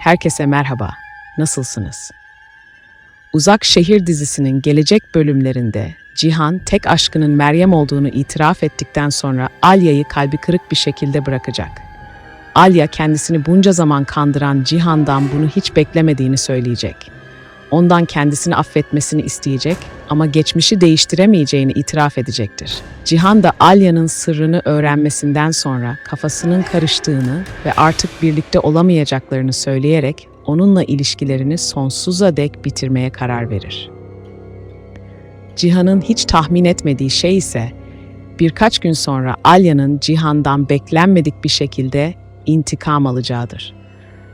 Herkese merhaba. Nasılsınız? Uzak Şehir dizisinin gelecek bölümlerinde Cihan tek aşkının Meryem olduğunu itiraf ettikten sonra Alya'yı kalbi kırık bir şekilde bırakacak. Alya kendisini bunca zaman kandıran Cihan'dan bunu hiç beklemediğini söyleyecek. Ondan kendisini affetmesini isteyecek ama geçmişi değiştiremeyeceğini itiraf edecektir. Cihan da Alya'nın sırrını öğrenmesinden sonra kafasının karıştığını ve artık birlikte olamayacaklarını söyleyerek onunla ilişkilerini sonsuza dek bitirmeye karar verir. Cihan'ın hiç tahmin etmediği şey ise birkaç gün sonra Alya'nın Cihan'dan beklenmedik bir şekilde intikam alacağıdır.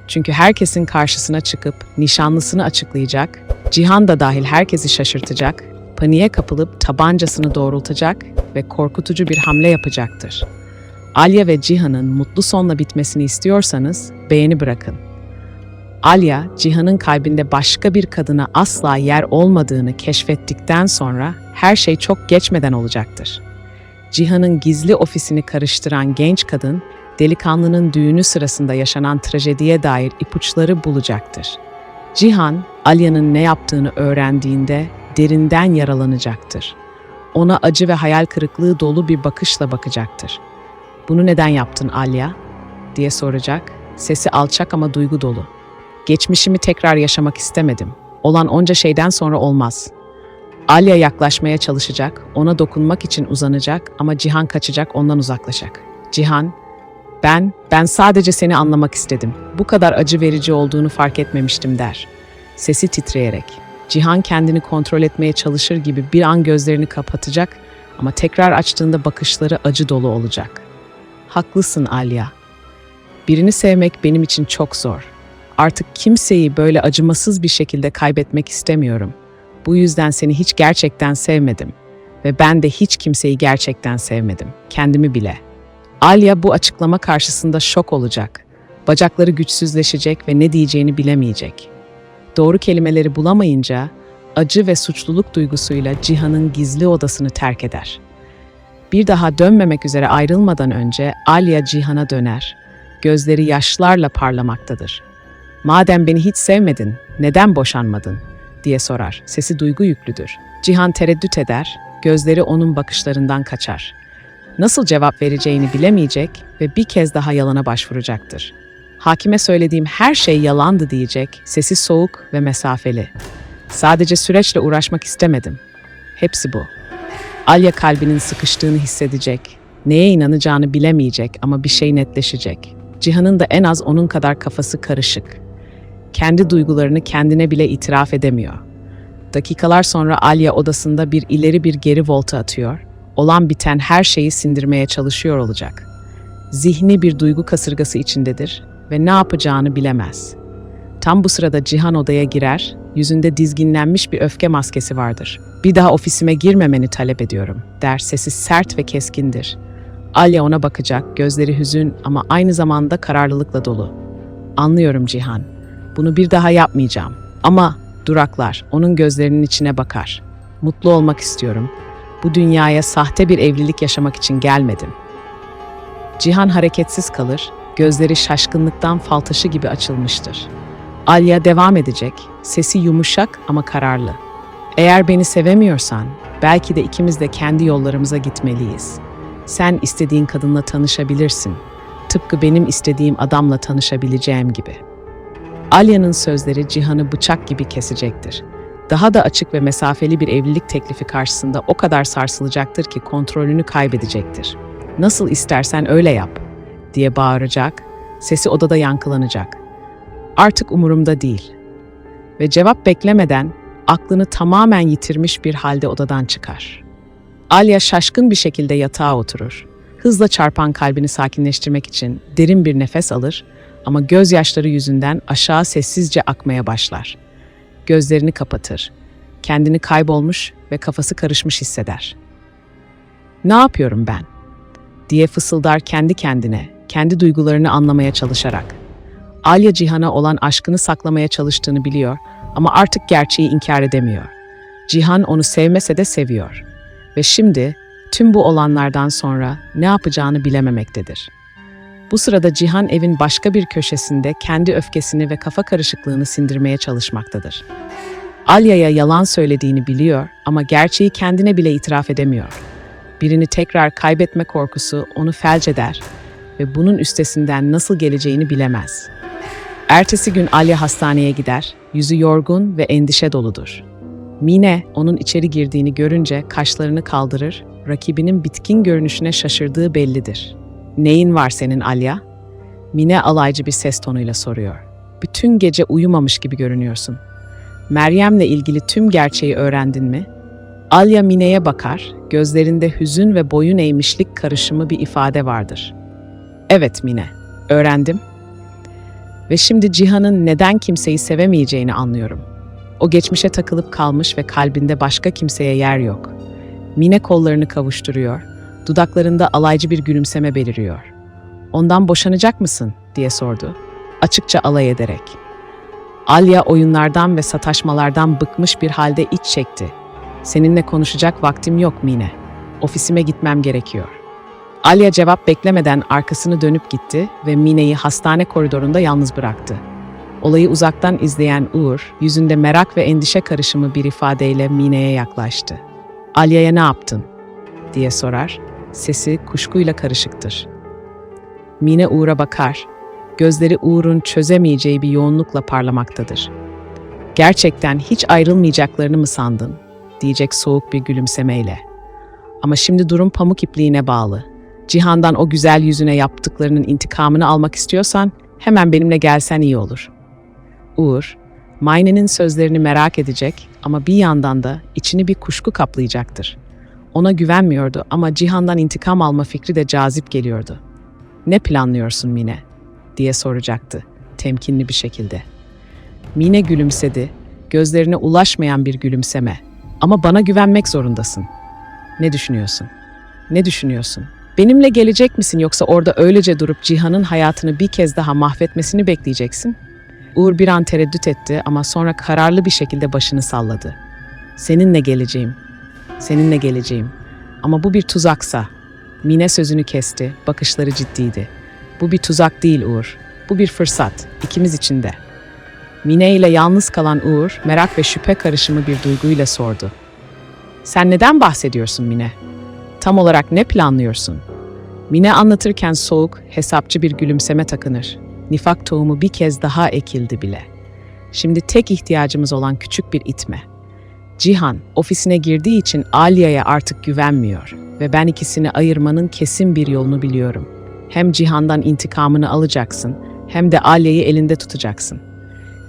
Çünkü herkesin karşısına çıkıp nişanlısını açıklayacak, Cihan da dahil herkesi şaşırtacak, paniğe kapılıp tabancasını doğrultacak ve korkutucu bir hamle yapacaktır. Alya ve Cihan'ın mutlu sonla bitmesini istiyorsanız beğeni bırakın. Alya, Cihan'ın kalbinde başka bir kadına asla yer olmadığını keşfettikten sonra her şey çok geçmeden olacaktır. Cihan'ın gizli ofisini karıştıran genç kadın, delikanlının düğünü sırasında yaşanan trajediye dair ipuçları bulacaktır. Cihan, Alya'nın ne yaptığını öğrendiğinde derinden yaralanacaktır. Ona acı ve hayal kırıklığı dolu bir bakışla bakacaktır. "Bunu neden yaptın Alya?" diye soracak. Sesi alçak ama duygu dolu. Geçmişimi tekrar yaşamak istemedim. Olan onca şeyden sonra olmaz. Alya yaklaşmaya çalışacak, ona dokunmak için uzanacak ama Cihan kaçacak, ondan uzaklaşacak. Cihan, ben, ben sadece seni anlamak istedim. Bu kadar acı verici olduğunu fark etmemiştim der. Sesi titreyerek. Cihan kendini kontrol etmeye çalışır gibi bir an gözlerini kapatacak ama tekrar açtığında bakışları acı dolu olacak. Haklısın Alya. Birini sevmek benim için çok zor. Artık kimseyi böyle acımasız bir şekilde kaybetmek istemiyorum. Bu yüzden seni hiç gerçekten sevmedim ve ben de hiç kimseyi gerçekten sevmedim, kendimi bile. Alya bu açıklama karşısında şok olacak. Bacakları güçsüzleşecek ve ne diyeceğini bilemeyecek. Doğru kelimeleri bulamayınca acı ve suçluluk duygusuyla Cihan'ın gizli odasını terk eder. Bir daha dönmemek üzere ayrılmadan önce Alya Cihan'a döner. Gözleri yaşlarla parlamaktadır. Madem beni hiç sevmedin, neden boşanmadın? diye sorar. Sesi duygu yüklüdür. Cihan tereddüt eder, gözleri onun bakışlarından kaçar. Nasıl cevap vereceğini bilemeyecek ve bir kez daha yalana başvuracaktır. Hakime söylediğim her şey yalandı diyecek, sesi soğuk ve mesafeli. Sadece süreçle uğraşmak istemedim. Hepsi bu. Alya kalbinin sıkıştığını hissedecek, neye inanacağını bilemeyecek ama bir şey netleşecek. Cihan'ın da en az onun kadar kafası karışık. Kendi duygularını kendine bile itiraf edemiyor. Dakikalar sonra Alya odasında bir ileri bir geri volta atıyor. Olan biten her şeyi sindirmeye çalışıyor olacak. Zihni bir duygu kasırgası içindedir ve ne yapacağını bilemez. Tam bu sırada Cihan odaya girer, yüzünde dizginlenmiş bir öfke maskesi vardır. Bir daha ofisime girmemeni talep ediyorum, der sesi sert ve keskindir. Alya ona bakacak, gözleri hüzün ama aynı zamanda kararlılıkla dolu. Anlıyorum Cihan, bunu bir daha yapmayacağım. Ama duraklar, onun gözlerinin içine bakar. Mutlu olmak istiyorum. Bu dünyaya sahte bir evlilik yaşamak için gelmedim. Cihan hareketsiz kalır, gözleri şaşkınlıktan fal taşı gibi açılmıştır. Alya devam edecek, sesi yumuşak ama kararlı. Eğer beni sevemiyorsan, belki de ikimiz de kendi yollarımıza gitmeliyiz. Sen istediğin kadınla tanışabilirsin. Tıpkı benim istediğim adamla tanışabileceğim gibi.'' Alya'nın sözleri Cihan'ı bıçak gibi kesecektir. Daha da açık ve mesafeli bir evlilik teklifi karşısında o kadar sarsılacaktır ki kontrolünü kaybedecektir. Nasıl istersen öyle yap diye bağıracak, sesi odada yankılanacak. Artık umurumda değil. Ve cevap beklemeden aklını tamamen yitirmiş bir halde odadan çıkar. Alya şaşkın bir şekilde yatağa oturur. Hızla çarpan kalbini sakinleştirmek için derin bir nefes alır ama gözyaşları yüzünden aşağı sessizce akmaya başlar. Gözlerini kapatır. Kendini kaybolmuş ve kafası karışmış hisseder. Ne yapıyorum ben? diye fısıldar kendi kendine, kendi duygularını anlamaya çalışarak. Alya Cihan'a olan aşkını saklamaya çalıştığını biliyor ama artık gerçeği inkar edemiyor. Cihan onu sevmese de seviyor. Ve şimdi tüm bu olanlardan sonra ne yapacağını bilememektedir. Bu sırada Cihan evin başka bir köşesinde kendi öfkesini ve kafa karışıklığını sindirmeye çalışmaktadır. Alya'ya yalan söylediğini biliyor ama gerçeği kendine bile itiraf edemiyor. Birini tekrar kaybetme korkusu onu felç eder ve bunun üstesinden nasıl geleceğini bilemez. Ertesi gün Alya hastaneye gider, yüzü yorgun ve endişe doludur. Mine onun içeri girdiğini görünce kaşlarını kaldırır, rakibinin bitkin görünüşüne şaşırdığı bellidir. Neyin var senin Alya? Mine alaycı bir ses tonuyla soruyor. Bütün gece uyumamış gibi görünüyorsun. Meryem'le ilgili tüm gerçeği öğrendin mi? Alya Mine'ye bakar, gözlerinde hüzün ve boyun eğmişlik karışımı bir ifade vardır. Evet Mine, öğrendim. Ve şimdi Cihan'ın neden kimseyi sevemeyeceğini anlıyorum. O geçmişe takılıp kalmış ve kalbinde başka kimseye yer yok. Mine kollarını kavuşturuyor, dudaklarında alaycı bir gülümseme beliriyor. Ondan boşanacak mısın diye sordu, açıkça alay ederek. Alya oyunlardan ve sataşmalardan bıkmış bir halde iç çekti. Seninle konuşacak vaktim yok Mine. Ofisime gitmem gerekiyor. Alya cevap beklemeden arkasını dönüp gitti ve Mine'yi hastane koridorunda yalnız bıraktı. Olayı uzaktan izleyen Uğur, yüzünde merak ve endişe karışımı bir ifadeyle Mine'ye yaklaştı. Alya'ya ne yaptın? diye sorar. Sesi kuşkuyla karışıktır. Mine Uğur'a bakar. Gözleri Uğur'un çözemeyeceği bir yoğunlukla parlamaktadır. Gerçekten hiç ayrılmayacaklarını mı sandın? diyecek soğuk bir gülümsemeyle. Ama şimdi durum pamuk ipliğine bağlı. Cihan'dan o güzel yüzüne yaptıklarının intikamını almak istiyorsan hemen benimle gelsen iyi olur. Uğur, Mayne'nin sözlerini merak edecek ama bir yandan da içini bir kuşku kaplayacaktır. Ona güvenmiyordu ama Cihan'dan intikam alma fikri de cazip geliyordu. Ne planlıyorsun Mine? diye soracaktı temkinli bir şekilde. Mine gülümsedi, gözlerine ulaşmayan bir gülümseme. Ama bana güvenmek zorundasın. Ne düşünüyorsun? Ne düşünüyorsun? Benimle gelecek misin yoksa orada öylece durup Cihan'ın hayatını bir kez daha mahvetmesini bekleyeceksin? Uğur bir an tereddüt etti ama sonra kararlı bir şekilde başını salladı. Seninle geleceğim. Seninle geleceğim. Ama bu bir tuzaksa. Mine sözünü kesti, bakışları ciddiydi. Bu bir tuzak değil Uğur. Bu bir fırsat, ikimiz için de. Mine ile yalnız kalan Uğur, merak ve şüphe karışımı bir duyguyla sordu. Sen neden bahsediyorsun Mine? Tam olarak ne planlıyorsun? Mine anlatırken soğuk, hesapçı bir gülümseme takınır. Nifak tohumu bir kez daha ekildi bile. Şimdi tek ihtiyacımız olan küçük bir itme. Cihan, ofisine girdiği için Alya'ya artık güvenmiyor ve ben ikisini ayırmanın kesin bir yolunu biliyorum. Hem Cihan'dan intikamını alacaksın, hem de Alya'yı elinde tutacaksın.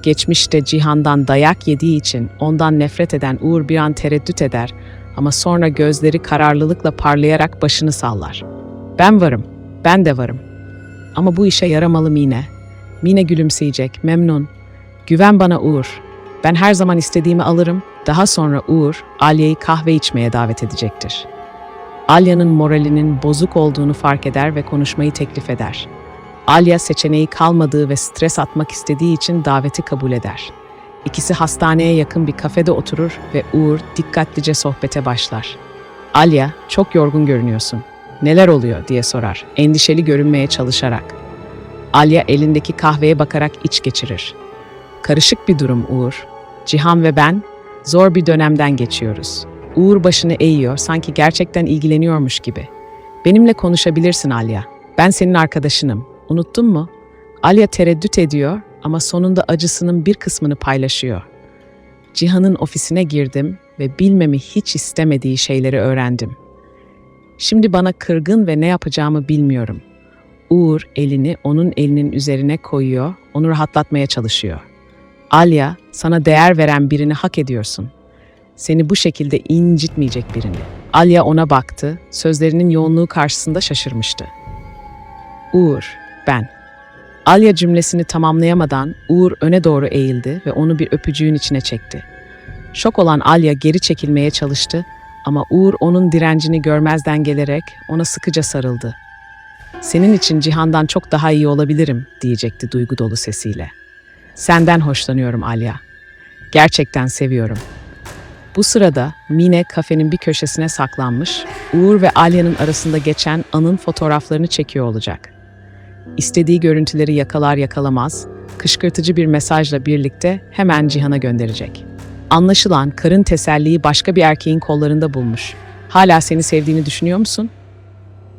Geçmişte Cihan'dan dayak yediği için ondan nefret eden Uğur bir an tereddüt eder ama sonra gözleri kararlılıkla parlayarak başını sallar. Ben varım, ben de varım. Ama bu işe yaramalı Mine. Mine gülümseyecek, memnun. Güven bana Uğur. Ben her zaman istediğimi alırım. Daha sonra Uğur, Alya'yı kahve içmeye davet edecektir. Alya'nın moralinin bozuk olduğunu fark eder ve konuşmayı teklif eder. Alya seçeneği kalmadığı ve stres atmak istediği için daveti kabul eder. İkisi hastaneye yakın bir kafede oturur ve Uğur dikkatlice sohbete başlar. Alya, çok yorgun görünüyorsun. Neler oluyor diye sorar, endişeli görünmeye çalışarak. Alya elindeki kahveye bakarak iç geçirir. Karışık bir durum Uğur. Cihan ve ben zor bir dönemden geçiyoruz. Uğur başını eğiyor, sanki gerçekten ilgileniyormuş gibi. Benimle konuşabilirsin Alya. Ben senin arkadaşınım. Unuttun mu? Alya tereddüt ediyor ama sonunda acısının bir kısmını paylaşıyor. Cihan'ın ofisine girdim ve bilmemi hiç istemediği şeyleri öğrendim. Şimdi bana kırgın ve ne yapacağımı bilmiyorum. Uğur elini onun elinin üzerine koyuyor, onu rahatlatmaya çalışıyor. Alya, sana değer veren birini hak ediyorsun. Seni bu şekilde incitmeyecek birini. Alya ona baktı, sözlerinin yoğunluğu karşısında şaşırmıştı. Uğur, ben. Alya cümlesini tamamlayamadan Uğur öne doğru eğildi ve onu bir öpücüğün içine çekti. Şok olan Alya geri çekilmeye çalıştı ama Uğur onun direncini görmezden gelerek ona sıkıca sarıldı. Senin için Cihan'dan çok daha iyi olabilirim diyecekti duygu dolu sesiyle. Senden hoşlanıyorum Alya. Gerçekten seviyorum. Bu sırada Mine kafenin bir köşesine saklanmış, Uğur ve Alya'nın arasında geçen anın fotoğraflarını çekiyor olacak. istediği görüntüleri yakalar yakalamaz, kışkırtıcı bir mesajla birlikte hemen Cihan'a gönderecek. Anlaşılan karın teselliyi başka bir erkeğin kollarında bulmuş. Hala seni sevdiğini düşünüyor musun?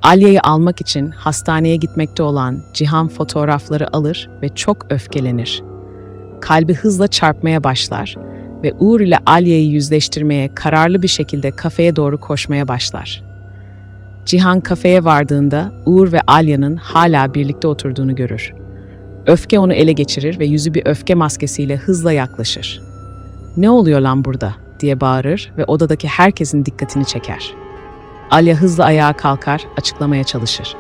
Alya'yı almak için hastaneye gitmekte olan Cihan fotoğrafları alır ve çok öfkelenir. Kalbi hızla çarpmaya başlar ve Uğur ile Alya'yı yüzleştirmeye kararlı bir şekilde kafeye doğru koşmaya başlar. Cihan kafeye vardığında Uğur ve Alya'nın hala birlikte oturduğunu görür. Öfke onu ele geçirir ve yüzü bir öfke maskesiyle hızla yaklaşır. "Ne oluyor lan burada?" diye bağırır ve odadaki herkesin dikkatini çeker. Alya hızla ayağa kalkar, açıklamaya çalışır.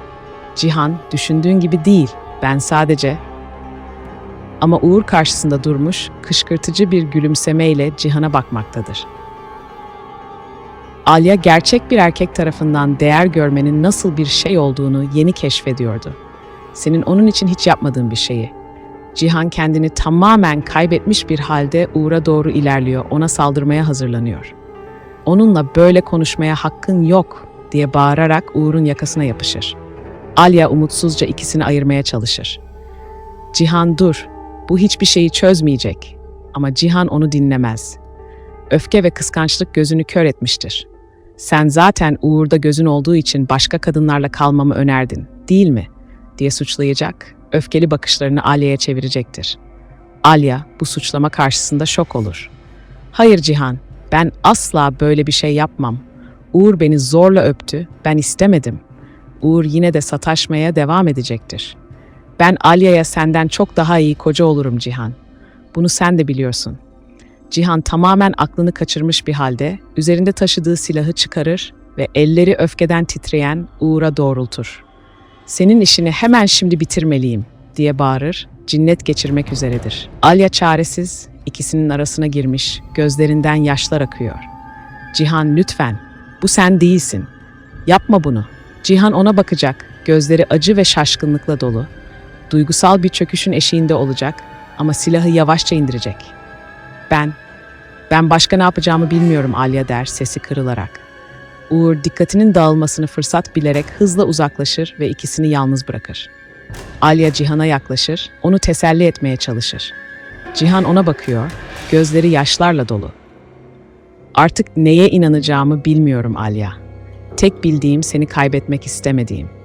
Cihan, düşündüğün gibi değil. Ben sadece ama Uğur karşısında durmuş, kışkırtıcı bir gülümsemeyle Cihan'a bakmaktadır. Alya gerçek bir erkek tarafından değer görmenin nasıl bir şey olduğunu yeni keşfediyordu. Senin onun için hiç yapmadığın bir şeyi. Cihan kendini tamamen kaybetmiş bir halde Uğur'a doğru ilerliyor, ona saldırmaya hazırlanıyor. Onunla böyle konuşmaya hakkın yok diye bağırarak Uğur'un yakasına yapışır. Alya umutsuzca ikisini ayırmaya çalışır. Cihan dur, bu hiçbir şeyi çözmeyecek. Ama Cihan onu dinlemez. Öfke ve kıskançlık gözünü kör etmiştir. Sen zaten Uğur'da gözün olduğu için başka kadınlarla kalmamı önerdin, değil mi? diye suçlayacak, öfkeli bakışlarını Alya'ya çevirecektir. Alya bu suçlama karşısında şok olur. Hayır Cihan, ben asla böyle bir şey yapmam. Uğur beni zorla öptü, ben istemedim. Uğur yine de sataşmaya devam edecektir. Ben Alya'ya senden çok daha iyi koca olurum Cihan. Bunu sen de biliyorsun. Cihan tamamen aklını kaçırmış bir halde üzerinde taşıdığı silahı çıkarır ve elleri öfkeden titreyen Uğur'a doğrultur. Senin işini hemen şimdi bitirmeliyim diye bağırır, cinnet geçirmek üzeredir. Alya çaresiz, ikisinin arasına girmiş, gözlerinden yaşlar akıyor. Cihan lütfen, bu sen değilsin. Yapma bunu. Cihan ona bakacak, gözleri acı ve şaşkınlıkla dolu. Duygusal bir çöküşün eşiğinde olacak ama silahı yavaşça indirecek. Ben, ben başka ne yapacağımı bilmiyorum Alya der sesi kırılarak. Uğur dikkatinin dağılmasını fırsat bilerek hızla uzaklaşır ve ikisini yalnız bırakır. Alya Cihan'a yaklaşır, onu teselli etmeye çalışır. Cihan ona bakıyor, gözleri yaşlarla dolu. Artık neye inanacağımı bilmiyorum Alya. Tek bildiğim seni kaybetmek istemediğim.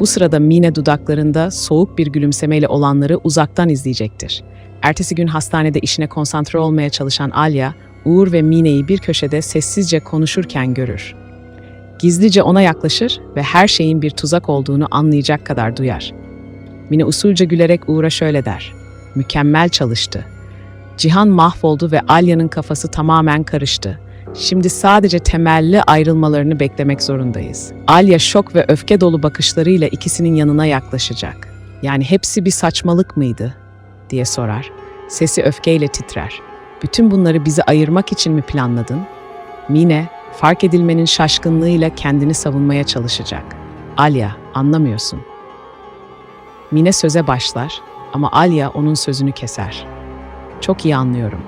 Bu sırada Mine dudaklarında soğuk bir gülümsemeyle olanları uzaktan izleyecektir. Ertesi gün hastanede işine konsantre olmaya çalışan Alya, Uğur ve Mine'yi bir köşede sessizce konuşurken görür. Gizlice ona yaklaşır ve her şeyin bir tuzak olduğunu anlayacak kadar duyar. Mine usulca gülerek Uğur'a şöyle der. Mükemmel çalıştı. Cihan mahvoldu ve Alya'nın kafası tamamen karıştı. Şimdi sadece temelli ayrılmalarını beklemek zorundayız. Alya şok ve öfke dolu bakışlarıyla ikisinin yanına yaklaşacak. Yani hepsi bir saçmalık mıydı? diye sorar. Sesi öfkeyle titrer. Bütün bunları bizi ayırmak için mi planladın? Mine, fark edilmenin şaşkınlığıyla kendini savunmaya çalışacak. Alya, anlamıyorsun. Mine söze başlar ama Alya onun sözünü keser. Çok iyi anlıyorum.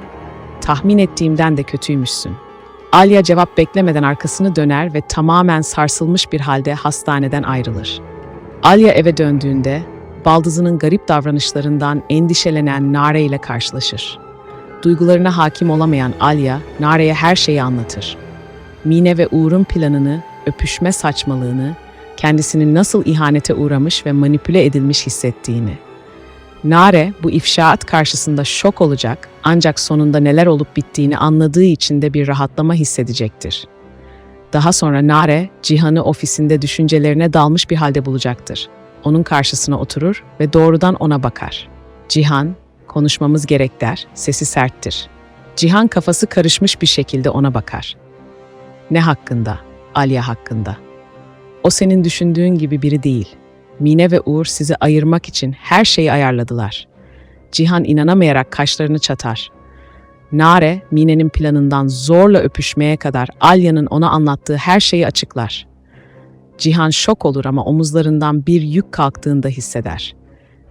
Tahmin ettiğimden de kötüymüşsün. Alya cevap beklemeden arkasını döner ve tamamen sarsılmış bir halde hastaneden ayrılır. Alya eve döndüğünde baldızının garip davranışlarından endişelenen Nare ile karşılaşır. Duygularına hakim olamayan Alya, Nare'ye her şeyi anlatır. Mine ve Uğur'un planını, öpüşme saçmalığını, kendisinin nasıl ihanete uğramış ve manipüle edilmiş hissettiğini. Nare bu ifşaat karşısında şok olacak ancak sonunda neler olup bittiğini anladığı için de bir rahatlama hissedecektir. Daha sonra Nare, Cihan'ı ofisinde düşüncelerine dalmış bir halde bulacaktır. Onun karşısına oturur ve doğrudan ona bakar. Cihan, konuşmamız gerek der, sesi serttir. Cihan kafası karışmış bir şekilde ona bakar. Ne hakkında? Alya hakkında. O senin düşündüğün gibi biri değil. Mine ve Uğur sizi ayırmak için her şeyi ayarladılar. Cihan inanamayarak kaşlarını çatar. Nare, Mine'nin planından zorla öpüşmeye kadar Alya'nın ona anlattığı her şeyi açıklar. Cihan şok olur ama omuzlarından bir yük kalktığında hisseder.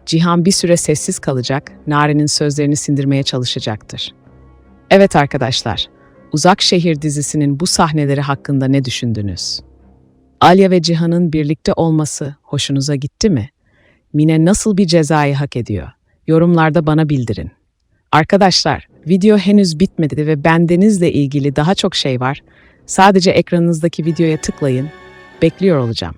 Cihan bir süre sessiz kalacak, Nare'nin sözlerini sindirmeye çalışacaktır. Evet arkadaşlar, Uzak Şehir dizisinin bu sahneleri hakkında ne düşündünüz? Alya ve Cihan'ın birlikte olması hoşunuza gitti mi? Mine nasıl bir cezayı hak ediyor? Yorumlarda bana bildirin. Arkadaşlar, video henüz bitmedi ve bendenizle ilgili daha çok şey var. Sadece ekranınızdaki videoya tıklayın. Bekliyor olacağım.